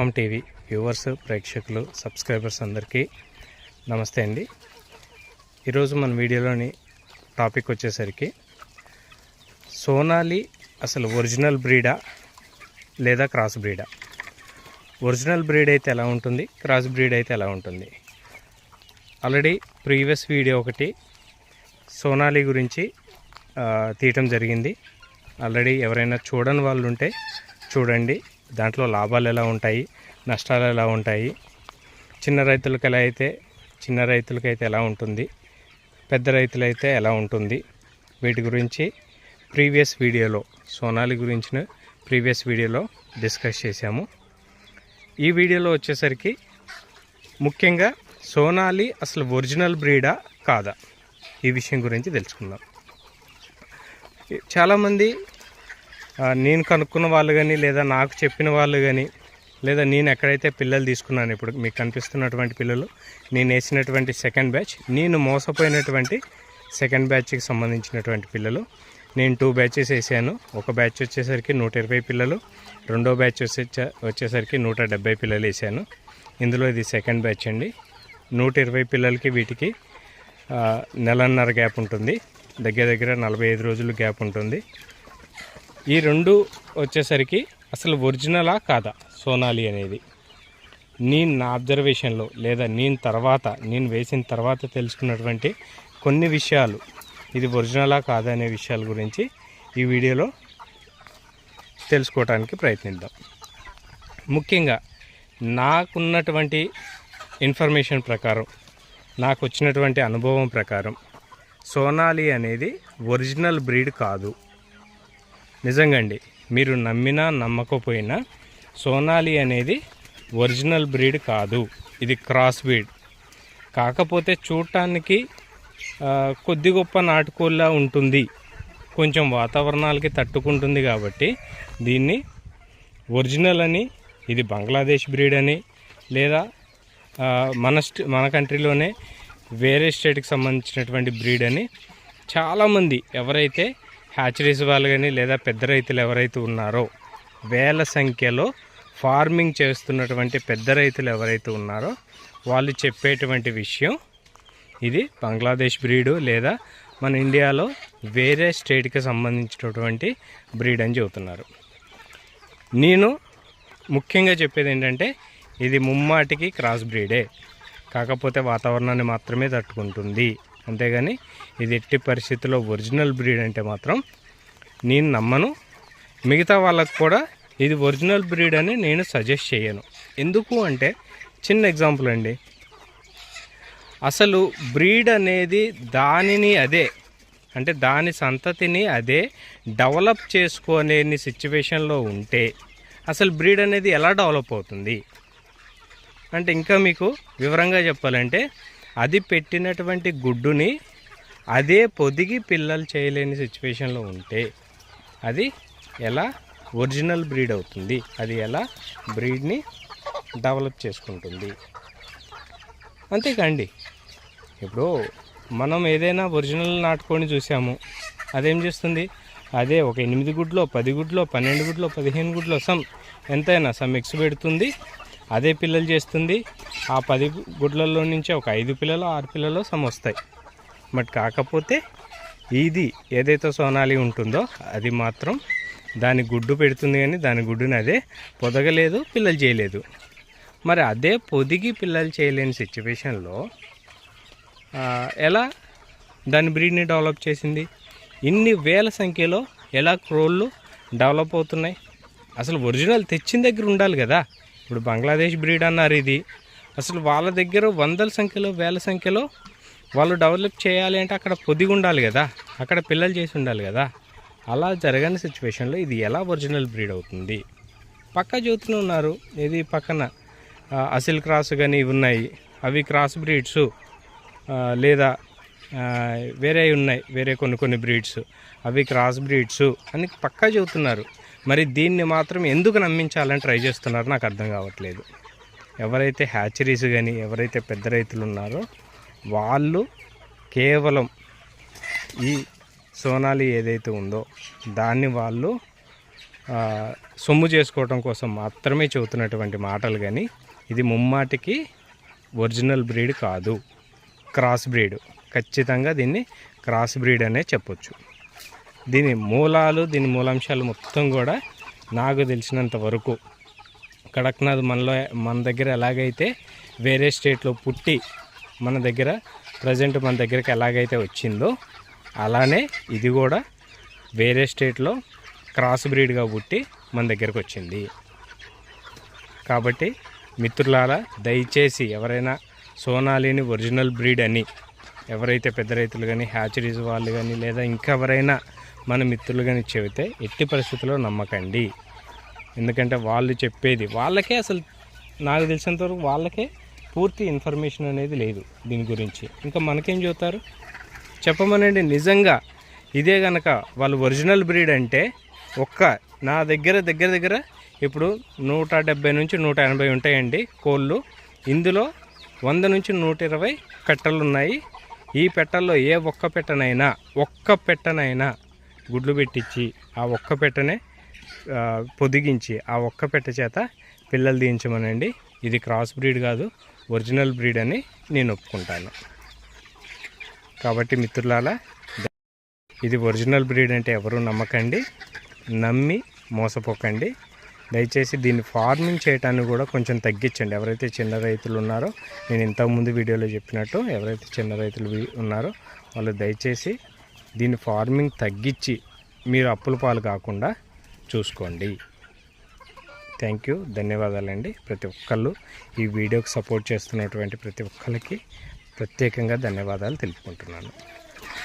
Home TV viewers ప్రేక్షకులు subscribers అందరికీ నమస్తే అండి. ఈరోజు మన వీడియోలోని టాపిక్ వచ్చేసరికి సోనాలి అసలు ఒరిజినల్ బ్రీడా లేదా క్రాస్ బ్రీడా? ఒరిజినల్ బ్రీడ్ అయితే ఎలా ఉంటుంది? క్రాస్ బ్రీడ్ అయితే ఎలా ఉంటుంది? ఆల్రెడీ ప్రీవియస్ వీడియో ఒకటి సోనాలి గురించి తీయటం జరిగింది. ఆల్రెడీ ఎవరైనా చూడని వాళ్ళు ఉంటే చూడండి. దాంట్లో లాభాలు ఎలా ఉంటాయి? నష్టాలు ఎలా ఉంటాయి? చిన్న రైతులకు ఎలా అయితే చిన్న రైతులకైతే ఎలా ఉంటుంది? పెద్ద రైతులైతే ఎలా ఉంటుంది? వీటి గురించి ప్రీవియస్ వీడియోలో సోనాలి గురించిన ప్రీవియస్ వీడియోలో డిస్కస్ చేశాము. ఈ వీడియోలో వచ్చేసరికి ముఖ్యంగా సోనాలి అసలు ఒరిజినల్ బ్రీడా కాదా? ఈ విషయం గురించి తెలుసుకుందాం. చాలామంది నేను కనుక్కున్న వాళ్ళు కానీ లేదా నాకు చెప్పిన వాళ్ళు కానీ లేదా నేను ఎక్కడైతే పిల్లలు తీసుకున్నాను ఇప్పుడు మీకు కనిపిస్తున్నటువంటి పిల్లలు నేను వేసినటువంటి సెకండ్ బ్యాచ్ నేను మోసపోయినటువంటి సెకండ్ బ్యాచ్కి సంబంధించినటువంటి పిల్లలు నేను టూ బ్యాచెస్ వేసాను. ఒక బ్యాచ్ వచ్చేసరికి నూట ఇరవై పిల్లలు రెండో బ్యాచ్ వచ్చే వచ్చేసరికి నూట డెబ్బై పిల్లలు వేసాను. ఇందులో ఇది సెకండ్ బ్యాచ్ అండి. నూట ఇరవై పిల్లలకి వీటికి నెలన్నర గ్యాప్ ఉంటుంది. దగ్గర దగ్గర నలభై ఐదు రోజులు గ్యాప్ ఉంటుంది. ఈ రెండు వచ్చేసరికి అసలు ఒరిజినలా కాదా సోనాలి అనేది? నేను నా అబ్జర్వేషన్లో లేదా నేను తర్వాత నేను వేసిన తర్వాత తెలుసుకున్నటువంటి కొన్ని విషయాలు ఇది ఒరిజినలా కాదా అనే విషయాల గురించి ఈ వీడియోలో తెలుసుకోవడానికి ప్రయత్నిద్దాం. ముఖ్యంగా నాకున్నటువంటి ఇన్ఫర్మేషన్ ప్రకారం నాకు వచ్చినటువంటి అనుభవం ప్రకారం సోనాలి అనేది ఒరిజినల్ బ్రీడ్ కాదు. నిజంగా అండి మీరు నమ్మినా నమ్మకపోయినా సోనాలి అనేది ఒరిజినల్ బ్రీడ్ కాదు. ఇది క్రాస్ బ్రీడ్. కాకపోతే చూడటానికి కొద్ది గొప్ప నాటుకోళ్ళ ఉంటుంది. కొంచెం వాతావరణాలకి తట్టుకుంటుంది కాబట్టి దీన్ని ఒరిజినల్ అని ఇది బంగ్లాదేశ్ బ్రీడ్ అని లేదా మన స్టే మన కంట్రీలోనే వేరే స్టేట్కి సంబంధించినటువంటి బ్రీడ్ అని చాలామంది ఎవరైతే హ్యాచరీస్ వాళ్ళు కానీ లేదా పెద్ద రైతులు ఎవరైతే ఉన్నారో వేల సంఖ్యలో ఫార్మింగ్ చేస్తున్నటువంటి పెద్ద రైతులు ఎవరైతే ఉన్నారో వాళ్ళు చెప్పేటువంటి విషయం ఇది బంగ్లాదేశ్ బ్రీడు లేదా మన ఇండియాలో వేరే స్టేట్కి సంబంధించినటువంటి బ్రీడ్ అని చెబుతున్నారు. నేను ముఖ్యంగా చెప్పేది ఏంటంటే ఇది ముమ్మాటికి క్రాస్ బ్రీడే. కాకపోతే వాతావరణాన్ని మాత్రమే తట్టుకుంటుంది. అంతేగాని ఇది ఎట్టి పరిస్థితుల్లో ఒరిజినల్ బ్రీడ్ అంటే మాత్రం నేను నమ్మను. మిగతా వాళ్ళకు కూడా ఇది ఒరిజినల్ బ్రీడ్ అని నేను సజెస్ట్ చేయను. ఎందుకు అంటే చిన్న ఎగ్జాంపుల్ అండి. అసలు బ్రీడ్ అనేది దానిని అదే అంటే దాని సంతతిని అదే డెవలప్ చేసుకోలేని సిచ్యువేషన్లో ఉంటే అసలు బ్రీడ్ అనేది ఎలా డెవలప్ అవుతుంది? అంటే ఇంకా మీకు వివరంగా చెప్పాలంటే అది పెట్టినటువంటి గుడ్డుని అదే పొదిగి పిల్లలు చేయలేని సిచ్యువేషన్లో ఉంటే అది ఎలా ఒరిజినల్ బ్రీడ్ అవుతుంది? అది ఎలా బ్రీడ్ని డెవలప్ చేసుకుంటుంది? అంతేకాండి. ఇప్పుడు మనం ఏదైనా ఒరిజినల్ నాటుకొని చూసాము. అదేం చేస్తుంది? అదే ఒక ఎనిమిది గుడ్లో పది గుడ్లో పన్నెండు గుడ్లో పదిహేను గుడ్లో సమ్ ఎంతైనా సమ్ ఎక్స్ పెడుతుంది. అదే పిల్లలు చేస్తుంది. ఆ పది గుడ్లలో నుంచి ఒక ఐదు పిల్లలు ఆరు పిల్లలు సమొస్తాయి. బట్ కాకపోతే ఇది ఏదైతే సోనాలి ఉంటుందో అది మాత్రం దాని గుడ్డు పెడుతుంది కానీ దాని గుడ్డుని అదే పొదగలేదు పిల్లలు చేయలేదు. మరి అదే పొదిగి పిల్లలు చేయలేని సిచ్యువేషన్లో ఎలా దాని బ్రీడ్ని డెవలప్ చేసింది? ఇన్ని వేల సంఖ్యలో ఎలా క్రోళ్ళు డెవలప్ అవుతున్నాయి? అసలు ఒరిజినల్ తెచ్చిన దగ్గర ఉండాలి కదా. ఇప్పుడు బంగ్లాదేశ్ బ్రీడ్ అన్నారు ఇది. అసలు వాళ్ళ దగ్గర వందల సంఖ్యలో వేల సంఖ్యలో వాళ్ళు డెవలప్ చేయాలి అంటే అక్కడ పొదిగి ఉండాలి కదా. అక్కడ పిల్లలు చేసి ఉండాలి కదా. అలా జరగని సిచ్యువేషన్లో ఇది ఎలా ఒరిజినల్ బ్రీడ్ అవుతుంది? పక్క జ్యోతులు ఉన్నారు. ఇది పక్కన అసిల్ క్రాస్ కానీ ఇవి ఉన్నాయి. అవి క్రాస్ బ్రీడ్స్ లేదా వేరే ఉన్నాయి. వేరే కొన్ని కొన్ని బ్రీడ్స్ అవి క్రాస్ బ్రీడ్స్ అని పక్కా చెబుతున్నారు మరి దీన్ని మాత్రం ఎందుకు నమ్మించాలని ట్రై చేస్తున్నారో నాకు అర్థం కావట్లేదు. ఎవరైతే హ్యాచరీస్ కానీ ఎవరైతే పెద్ద రైతులు ఉన్నారో వాళ్ళు కేవలం ఈ సోనాలి ఏదైతే ఉందో దాన్ని వాళ్ళు సొమ్ము చేసుకోవడం కోసం మాత్రమే చెబుతున్నటువంటి మాటలు కానీ ఇది ముమ్మాటికి ఒరిజినల్ బ్రీడ్ కాదు. Cross breed. ఖచ్చితంగా దీన్ని క్రాస్ బ్రీడ్ అనే చెప్పొచ్చు. దీని మూలాలు దీని మూలాంశాలు మొత్తం కూడా నాకు తెలిసినంత వరకు కడక్నాథ్ మనలో మన దగ్గర ఎలాగైతే వేరే స్టేట్లో పుట్టి మన దగ్గర ప్రజెంట్ మన దగ్గరికి ఎలాగైతే వచ్చిందో అలానే ఇది కూడా వేరే స్టేట్లో క్రాస్ బ్రీడ్గా పుట్టి మన దగ్గరకు వచ్చింది. కాబట్టి మిత్రులారా దయచేసి ఎవరైనా సోనాలిని ఒరిజినల్ బ్రీడ్ అని ఎవరైతే పెద్ద రైతులు కానీ హ్యాచరీస్ వాళ్ళు కానీ లేదా ఇంకెవరైనా మన మిత్రులు కానీ చెబితే ఎట్టి పరిస్థితుల్లో నమ్మకండి. ఎందుకంటే వాళ్ళు చెప్పేది వాళ్ళకే అసలు నాకు తెలిసినంతవరకు వాళ్ళకే పూర్తి ఇన్ఫర్మేషన్ అనేది లేదు దీని గురించి. ఇంకా మనకేం చెబుతారు? చెప్పమనండి నిజంగా ఇదే కనుక వాళ్ళు ఒరిజినల్ బ్రీడ్ అంటే ఒక్క నా దగ్గర దగ్గర దగ్గర ఇప్పుడు నూట డెబ్బై నుంచి నూట ఎనభై ఉంటాయండి కోళ్ళు. ఇందులో వంద నుంచి నూట ఇరవై పెట్టలు ఉన్నాయి ఈ పెట్టల్లో ఏ ఒక్క పెట్టనైనా ఒక్క పెట్టనైనా గుడ్లు పెట్టించి ఆ ఒక్క పెట్టనే పొదిగించి ఆ ఒక్క పెట్ట చేత పిల్లలు దించమనండి ఇది క్రాస్ బ్రీడ్ కాదు ఒరిజినల్ బ్రీడ్ అని నేను ఒప్పుకుంటాను. కాబట్టి మిత్రులాల ఇది ఒరిజినల్ బ్రీడ్ అంటే ఎవరు నమ్మకండి నమ్మి మోసపోకండి. దయచేసి దీన్ని ఫార్మింగ్ చేయటాన్ని కూడా కొంచెం తగ్గించండి. ఎవరైతే చిన్న రైతులు ఉన్నారో నేను ఇంతకుముందు వీడియోలో చెప్పినట్టు ఎవరైతే చిన్న రైతులు ఉన్నారో వాళ్ళు దయచేసి దీని ఫార్మింగ్ తగ్గించి మీరు అప్పుల పాలు కాకుండా చూసుకోండి. థ్యాంక్ యూ ధన్యవాదాలండి. ప్రతి ఒక్కళ్ళు ఈ వీడియోకి సపోర్ట్ చేస్తున్నటువంటి ప్రతి ఒక్కరికి ప్రత్యేకంగా ధన్యవాదాలు తెలుపుకుంటున్నాను.